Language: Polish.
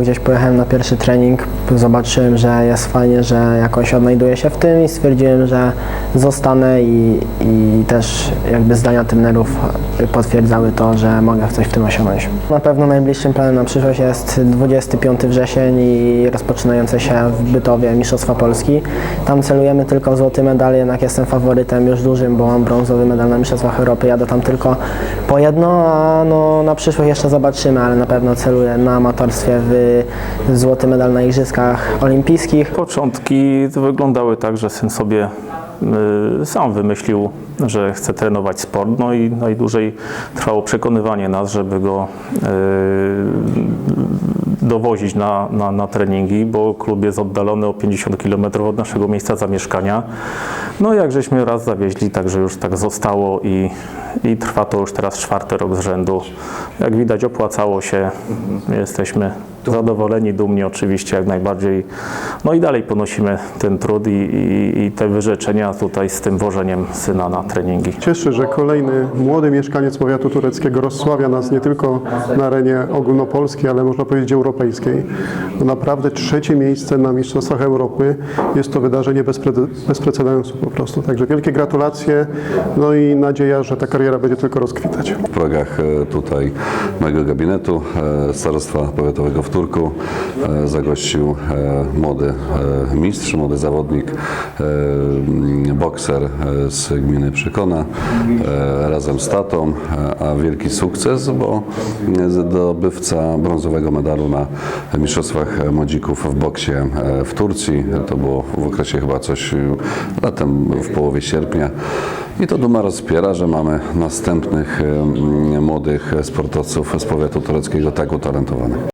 Gdzieś pojechałem na pierwszy trening, zobaczyłem, że jest fajnie, że jakoś odnajduję się w tym i stwierdziłem, że zostanę i, i też jakby zdania trenerów potwierdzały to, że mogę coś w tym osiągnąć. Na pewno najbliższym planem na przyszłość jest 25 wrzesień i rozpoczynające się w Bytowie Mistrzostwa Polski. Tam celujemy tylko w złoty medal, jednak jestem faworytem już dużym, bo mam brązowy medal na Mistrzostwach Europy, jadę tam tylko po jedno, a no, na przyszłość jeszcze zobaczymy, ale na pewno celuję na amatorstwie w złoty medal na Igrzyskach Olimpijskich. Początki wyglądały tak, że syn sobie sam wymyślił, że chce trenować sport. No i najdłużej trwało przekonywanie nas, żeby go y, dowozić na, na, na treningi, bo klub jest oddalony o 50 km od naszego miejsca zamieszkania. No jak żeśmy raz zawieźli, także już tak zostało i, i trwa to już teraz czwarty rok z rzędu. Jak widać opłacało się, jesteśmy zadowoleni, dumni oczywiście jak najbardziej. No i dalej ponosimy ten trud i, i, i te wyrzeczenia tutaj z tym wożeniem syna na treningi. Cieszy, że kolejny młody mieszkaniec powiatu tureckiego rozsławia nas nie tylko na arenie ogólnopolskiej, ale można powiedzieć europejskiej. No naprawdę trzecie miejsce na Mistrzostwach Europy jest to wydarzenie bez, pre- bez precedensu po prostu. Także wielkie gratulacje, no i nadzieja, że ta kariera będzie tylko rozkwitać. w progach e, tutaj mojego gabinetu e, Starostwa Powiatowego w Turku e, zagościł młody mistrz, młody zawodnik, bokser e, z gminy Przykona e, razem z tatą, e, a wielki sukces, bo zdobywca brązowego medalu na Mistrzostwach Młodzików w boksie w Turcji. To było w okresie chyba coś latem w połowie sierpnia. I to duma rozpiera, że mamy następnych młodych sportowców z powiatu tureckiego tak utalentowanych.